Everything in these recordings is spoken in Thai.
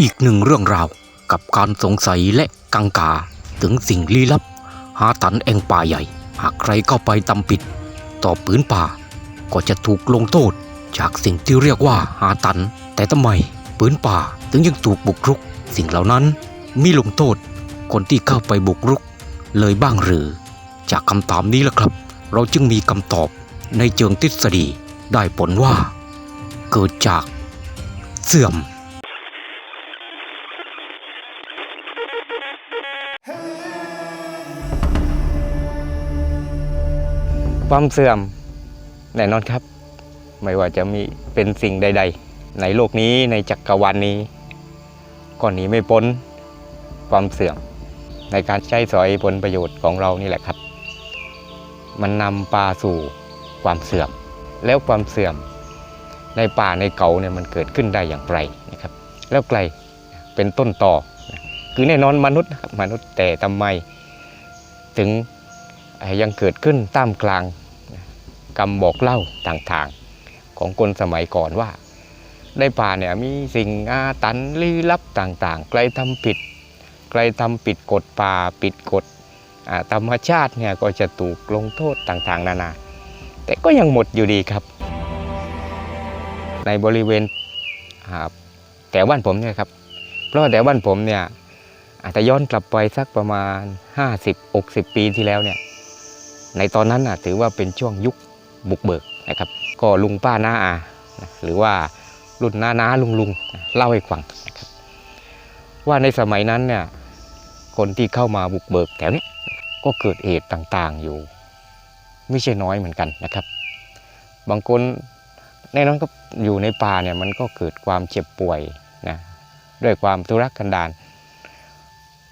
อีกหนึ่งเรื่องราวกับการสงสัยและกังกาถึงสิ่งลี้ลับ หาตันแองป่าใหญ่ หากใครเข้าไปตำปิด ต่อปืนป่า ก็จะถูกลงโทษจากสิ่งที่เรียกว่าหาตัน แต่ทำไมปืนป่าถึงยังถูกบุกรุก สิ่งเหล่านั้นมีลงโทษ คนที่เข้าไปบุกรุก เลยบ้างหรือ จากคำถามนี้ละครับ เราจึงมีคำตอบในเชิงทฤษฎีได้ผลว่า เกิดจากเสื่อม ความเสื่อมแน่นอนครับ ไม่ว่าจะมีเป็นสิ่งใด ๆ ในโลกนี้ในจักรวาลนี้ก็หนีไม่พ้นความเสื่อมในการใช้สอยผลประโยชน์ของเรานี่แหละครับ มันนำปลาสู่ความเสื่อม แล้วความเสื่อมในป่าในเขาเนี่ยมันเกิดขึ้นได้อย่างไรนะครับ แล้วไกลเป็นต้นต่อ คือแน่นอนมนุษย์นะครับมนุษย์แต่ทำไม ถึงยังเกิดขึ้นตามกลางกรรมบอกเล่าต่างๆ ของคนสมัยก่อนว่า ในป่าเนี่ยมีสิ่งอาถรรพ์ลี้ลับต่างๆ ใครทำผิด ใครทำผิดกฎป่าปิดกฎธรรมชาติเนี่ยก็จะถูกลงโทษต่างๆ นานา แต่ก็ยังหมดอยู่ดีครับ ในบริเวณแถวบ้านผมเนี่ยครับ เพราะว่าแถวบ้านผมเนี่ย อาจจะย้อนกลับไปสักประมาณ 50-60 ปีที่แล้วเนี่ยในตอนนั้นนะถือว่าเป็นช่วงยุคบุกเบิกนะครับ ก็ลุงป้าน้าอาหรือว่ารุ่นน้าน้าลุงลุงเล่าให้ฟังนะครับว่าในสมัยนั้นเนี่ยคนที่เข้ามาบุกเบิกแถวเนี้ยก็เกิดเหตุต่างๆอยู่ ไม่ใช่น้อยเหมือนกันนะครับ บางคนแน่นอนก็อยู่ในป่าเนี่ยมันก็เกิดความเจ็บป่วยนะด้วยความทุรกันดาร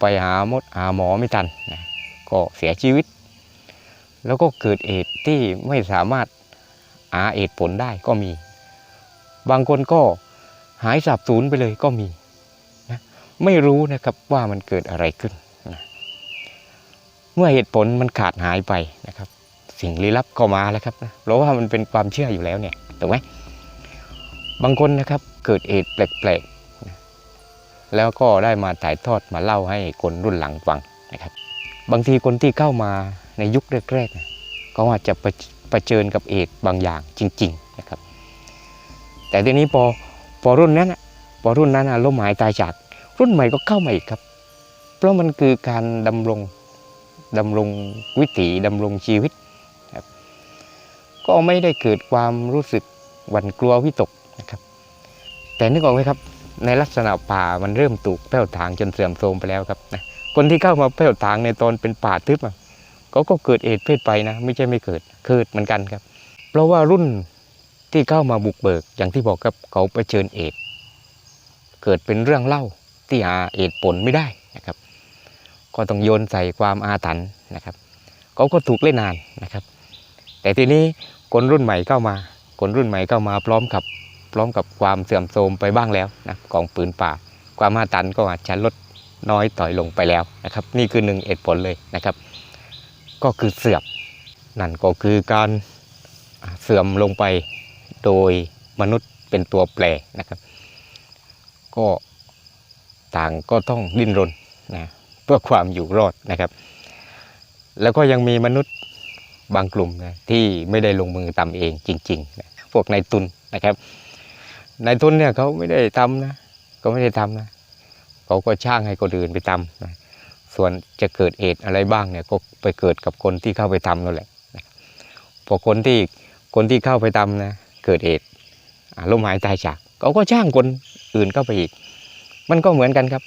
ไปหาหมดหาหมอไม่ทันนะก็เสียชีวิต แล้วก็เกิดเหตุที่ไม่สามารถหาเหตุผลได้ก็มี บางคนก็หายสาบสูญไปเลยก็มีนะไม่รู้นะครับว่ามันเกิดอะไรขึ้นนะเมื่อเหตุผลมันขาดหายไปนะครับ สิ่งลี้ลับก็มาแล้วครับนะเพราะว่ามันเป็นความเชื่ออยู่แล้วเนี่ยถูกไหมบางคนนะครับเกิดเหตุแปลกๆ แล้วก็ได้มาถ่ายทอดมาเล่าให้คนรุ่นหลังฟังนะครับ บางทีคนที่เข้ามาในยุคแรกๆเนี่ยก็อาจจะประเผชิญกับเอดบางอย่างจริงๆนะครับ แต่ทีนี้พอพอรุ่นนั้นน่ะพอรุ่นนั้นล้มหายตายจาก รุ่นใหม่ก็เข้ามาอีกครับ เพราะมันคือการดำรงดำรงวิถีดำรงชีวิตครับก็ไม่ได้เกิดความรู้สึกหวั่นกลัววิตกนะครับ แต่นึกออกไหมครับ ในลักษณะป่ามันเริ่มถูกแผ้วถางจนเสื่อมโทรมไปแล้วครับนะคนที่เข้ามาแผ้วถางในตอนเป็นป่าทึบอะเขาก็เกิดเอดเพศไปนะ ไม่ใช่ไม่เกิดเกิดเหมือนกันครับ เพราะว่ารุ่นที่เข้ามาบุกเบิกอย่างที่บอกครับเขาไปเชิญเอดเกิดเป็นเรื่องเล่าที่หาเอดผลไม่ได้นะครับ ก็ต้องโยนใส่ความอาถรรพ์นะครับเขาก็ถูกเล่นนานนะครับ แต่ทีนี้คนรุ่นใหม่เข้ามา คนรุ่นใหม่เข้ามาพร้อมกับ พร้อมกับความเสื่อมโทรมไปบ้างแล้วนะของปืนป่า ความอาถรรพ์ก็อาจจะลดน้อยต่อยลงไปแล้วนะครับ นี่คือหนึ่งเหตุผลเลยนะครับ ก็คือเสื่อมนั่นก็คือการเสื่อมลงไปโดยมนุษย์เป็นตัวแปรนะครับ ก็ต่างก็ต้องดิ้นรนนะเพื่อความอยู่รอดนะครับ แล้วก็ยังมีมนุษย์บางกลุ่มนะที่ไม่ได้ลงมือทำเองจริงๆนะพวกนายทุนนะครับ นายทุนเนี่ยเขาไม่ได้ทำนะก็ไม่ได้ทำนะเขาก็ช่างให้คนอื่นไปทำนะส่วนจะเกิดเอดอะไรบ้างเนี่ยก็ไปเกิดกับคนที่เข้าไปทำนั่นแหละพอคนที่คนที่เข้าไปทำนะเกิดเอดอ่าล้มหายตายจากเขาก็ช่างคนอื่นเข้าไปอีก มันก็เหมือนกันครับ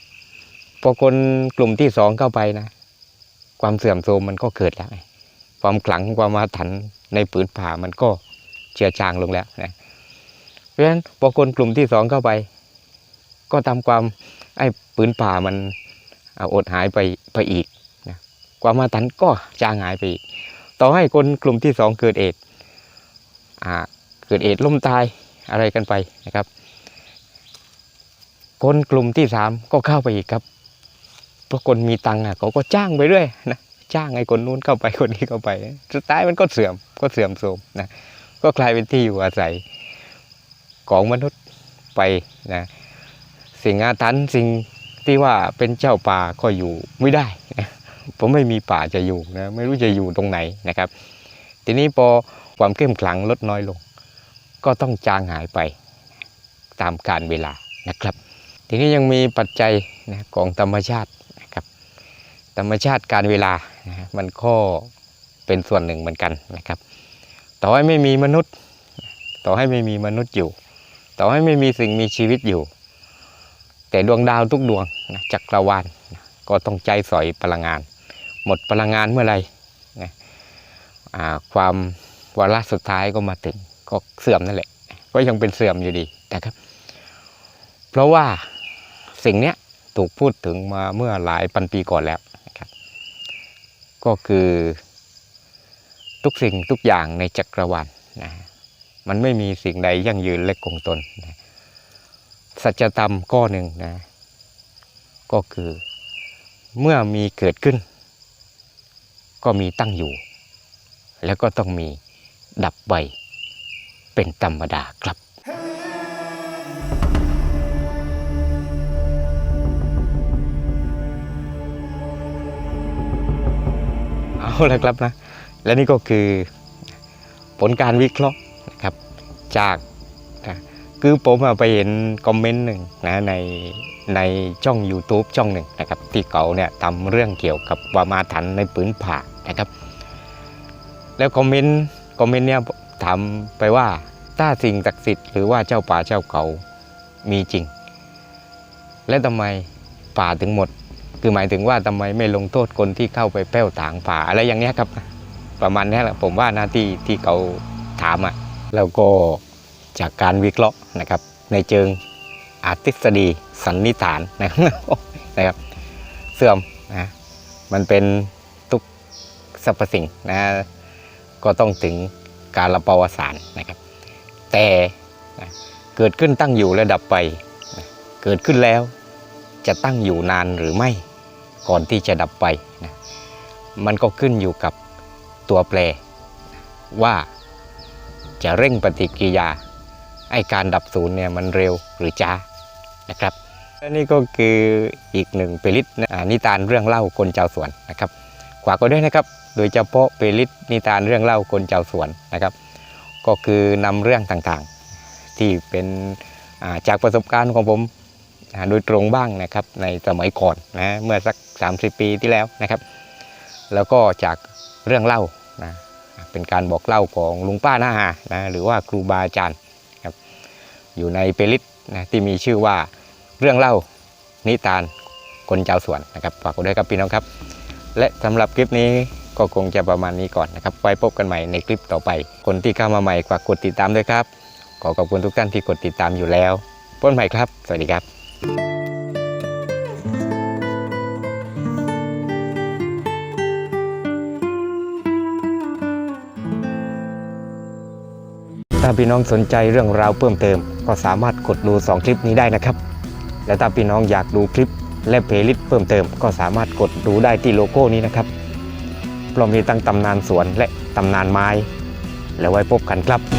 พอคนกลุ่มที่สองเข้าไปนะความเสื่อมโทรมมันก็เกิดแล้วความขลังความอาถรรพ์ในผืนป่ามันก็เจือจางลงแล้วนะ เพราะฉะนั้นพอคนกลุ่มที่สองเข้าไป ก็ทำความไอ้ปืนป่ามันอดหายไปไปอีกนะความมาตันก็จางหายไปอีก ต่อให้คนกลุ่มที่สองเกิดเอดอ่าเกิดเอดล้มตายอะไรกันไปนะครับ คนกลุ่มที่สามก็เข้าไปอีกครับเพราะคนมีตังค์อะเขาก็จ้างไปเรื่อยนะจ้างไอ้คนนู้นเข้าไปคนนี้เข้าไป สุดท้ายมันก็เสื่อมก็เสื่อมโทรมนะก็กลายเป็นที่อยู่อาศัย ของมนุษย์ไปนะสิ่งอาถรรพ์สิ่งที่ว่าเป็นเจ้าป่าก็อยู่ไม่ได้นะผมไม่มีป่าจะอยู่นะไม่รู้จะอยู่ตรงไหนนะครับ ทีนี้พอความเข้มขลังลดน้อยลง ก็ต้องจางหายไปตามกาลเวลานะครับ ทีนี้ยังมีปัจจัยนะของธรรมชาตินะครับธรรมชาติการเวลานะฮะมันก็เป็นส่วนหนึ่งเหมือนกันนะครับ ต่อให้ไม่มีมนุษย์ ต่อให้ไม่มีมนุษย์อยู่ ต่อให้ไม่มีสิ่งมีชีวิตอยู่ แต่ดวงดาวทุกดวงนะจักรวาลนะก็ต้องใจสอยพลังงาน หมดพลังงานเมื่อไรนะความวาระสุดท้ายก็มาถึงก็เสื่อมนั่นแหละ ก็ยังเป็นเสื่อมอยู่ดีนะครับ เพราะว่าสิ่งนี้ถูกพูดถึงมาเมื่อหลายพันปีก่อนแล้วนะครับ ก็คือทุกสิ่งทุกอย่างในจักรวาลนะ มันไม่มีสิ่งใดยั่งยืนและคงทนนะสัจธรรมข้อหนึ่งนะก็คือเมื่อมีเกิดขึ้น ก็มีตั้งอยู่ แล้วก็ต้องมีดับไปเป็นธรรมดาครับเอาละครับนะ และนี่ก็คือผลการวิเคราะห์ จากนะคือผมไปเห็นคอมเมนต์หนึ่งนะในในช่อง YouTube ช่องหนึ่งนะครับที่เขาเนี่ยทำเรื่องเกี่ยวกับวามาถันในปืนผ่านะครับ แล้วคอมเมนต์คอมเมนต์เนี่ยถามไปว่าถ้าสิ่งศักดิ์สิทธิ์หรือว่าเจ้าป่าเจ้าเขามีจริง และทำไมป่าถึงหมด คือหมายถึงว่าทำไมไม่ลงโทษคนที่เข้าไปแป้วถางป่าอะไรอย่างเนี้ยครับ ประมาณนี้แหละผมว่าหน้าที่ที่เขาถามอะ แล้วก็จากการวิเคราะห์นะครับ ในเชิงอาร์ติสดีสันนิษฐานนะครับนะครับ เสื่อมนะมันเป็นทุกสรรพสิ่งนะก็ต้องถึงการละปวสารนะครับ แต่นะเกิดขึ้นตั้งอยู่และดับไปนะเกิดขึ้นแล้วจะตั้งอยู่นานหรือไม่ก่อนที่จะดับไปนะมันก็ขึ้นอยู่กับตัวแปรว่า จะเร่งปฏิกิริยาให้การดับศูนย์เนี่ยมันเร็วหรือช้านะครับและนี่ก็คืออีกหนึ่งเปริตนะนิทานเรื่องเล่าคนชาสวนนะครับฝากก็ด้วยนะครับ โดยเฉพาะเปริตนิทานเรื่องเล่าคนชาสวนนะครับ ก็คือนำเรื่องต่างๆ ที่เป็นาจากประสบการณ์ของผมโดยตรงบ้างนะครับในสมัยก่อนนะเมื่อสัก 30 ปีที่แล้วนะครับ แล้วก็จากเรื่องเล่านะ เป็นการบอกเล่าของลุงป้าหน้าหานะหรือว่าครูบาอาจารย์ครับอยู่ในเปลิตนะที่มีชื่อว่าเรื่องเล่านิทานคนชาวสวนนะครับฝากไว้ด้วยครับพี่น้องครับ และสำหรับคลิปนี้ก็คงจะประมาณนี้ก่อนนะครับไว้พบกันใหม่ในคลิปต่อไป คนที่เข้ามาใหม่ฝากกดติดตามด้วยครับ ขอขอบคุณทุกท่านที่กดติดตามอยู่แล้วพบกันใหม่ครับ สวัสดีครับ ถ้าพี่น้องสนใจเรื่องราวเพิ่มเติม ก็สามารถกดดู 2 คลิปนี้ได้นะครับ และถ้าพี่น้องอยากดูคลิปและเพลย์ลิสต์เพิ่มเติม ก็สามารถกดดูได้ที่โลโก้นี้นะครับเพรามีตั้งตำนานสวนและตำนานไม้ แล้วไว้พบกันครับ